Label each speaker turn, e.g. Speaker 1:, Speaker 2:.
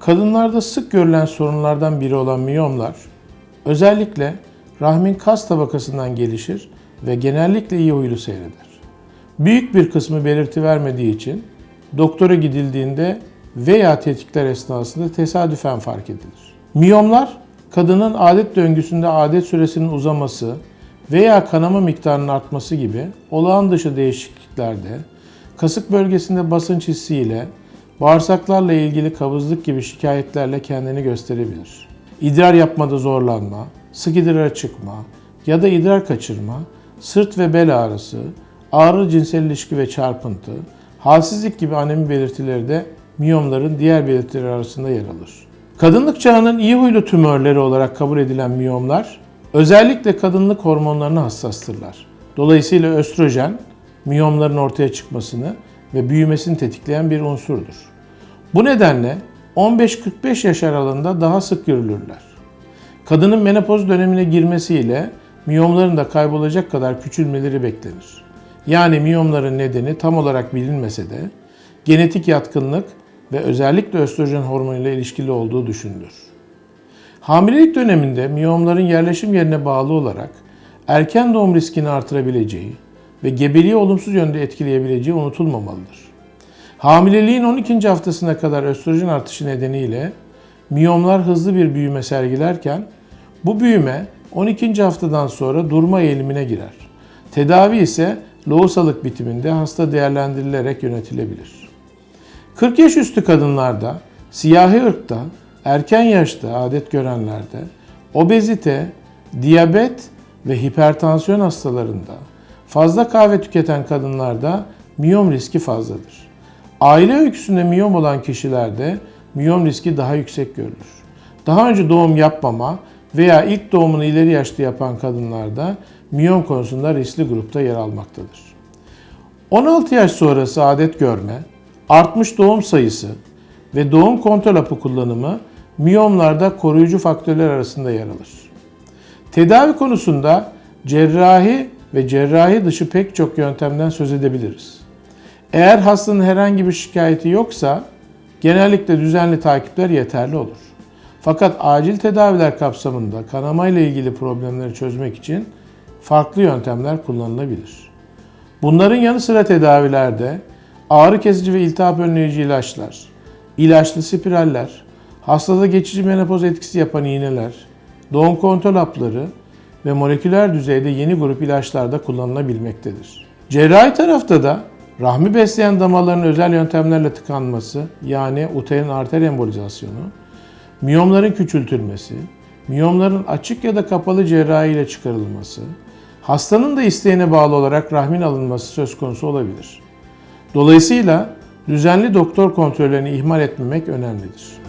Speaker 1: Kadınlarda sık görülen sorunlardan biri olan miyomlar, özellikle rahmin kas tabakasından gelişir ve genellikle iyi huylu seyreder. Büyük bir kısmı belirti vermediği için doktora gidildiğinde veya tetkikler esnasında tesadüfen fark edilir. Miyomlar, kadının adet döngüsünde adet süresinin uzaması veya kanama miktarının artması gibi olağan dışı değişikliklerde, kasık bölgesinde basınç hissiyle, bağırsaklarla ilgili kabızlık gibi şikayetlerle kendini gösterebilir. İdrar yapmada zorlanma, sık idrara çıkma ya da idrar kaçırma, sırt ve bel ağrısı, ağrı cinsel ilişki ve çarpıntı, halsizlik gibi anemi belirtileri de miyomların diğer belirtileri arasında yer alır. Kadınlık çağının iyi huylu tümörleri olarak kabul edilen miyomlar, özellikle kadınlık hormonlarına hassastırlar. Dolayısıyla östrojen, miyomların ortaya çıkmasını ve büyümesini tetikleyen bir unsurdur. Bu nedenle 15-45 yaş aralığında daha sık görülürler. Kadının menopoz dönemine girmesiyle miyomların da kaybolacak kadar küçülmeleri beklenir. Yani miyomların nedeni tam olarak bilinmese de genetik yatkınlık ve özellikle östrojen hormonuyla ilişkili olduğu düşünülür. Hamilelik döneminde miyomların yerleşim yerine bağlı olarak erken doğum riskini artırabileceği ve gebeliği olumsuz yönde etkileyebileceği unutulmamalıdır. Hamileliğin 12. haftasına kadar östrojen artışı nedeniyle miyomlar hızlı bir büyüme sergilerken bu büyüme 12. haftadan sonra durma eğilimine girer. Tedavi ise lohusalık bitiminde hasta değerlendirilerek yönetilebilir. 40 yaş üstü kadınlarda, siyahi ırkta, erken yaşta adet görenlerde, obezite, diyabet ve hipertansiyon hastalarında, fazla kahve tüketen kadınlarda miyom riski fazladır. Aile öyküsünde miyom olan kişilerde miyom riski daha yüksek görülür. Daha önce doğum yapmama veya ilk doğumunu ileri yaşta yapan kadınlarda miyom konusunda riskli grupta yer almaktadır. 16 yaş sonrası adet görme, artmış doğum sayısı ve doğum kontrol hapı kullanımı miyomlarda koruyucu faktörler arasında yer alır. Tedavi konusunda cerrahi ve cerrahi dışı pek çok yöntemden söz edebiliriz. Eğer hastanın herhangi bir şikayeti yoksa genellikle düzenli takipler yeterli olur. Fakat acil tedaviler kapsamında kanama ile ilgili problemleri çözmek için farklı yöntemler kullanılabilir. Bunların yanı sıra tedavilerde ağrı kesici ve iltihap önleyici ilaçlar, ilaçlı spiraller, hastada geçici menopoz etkisi yapan iğneler, doğum kontrol hapları ve moleküler düzeyde yeni grup ilaçlar da kullanılabilmektedir. Cerrahi tarafta da rahmi besleyen damarların özel yöntemlerle tıkanması yani uterin arter embolizasyonu, miyomların küçültülmesi, miyomların açık ya da kapalı cerrahi ile çıkarılması, hastanın da isteğine bağlı olarak rahmin alınması söz konusu olabilir. Dolayısıyla düzenli doktor kontrollerini ihmal etmemek önemlidir.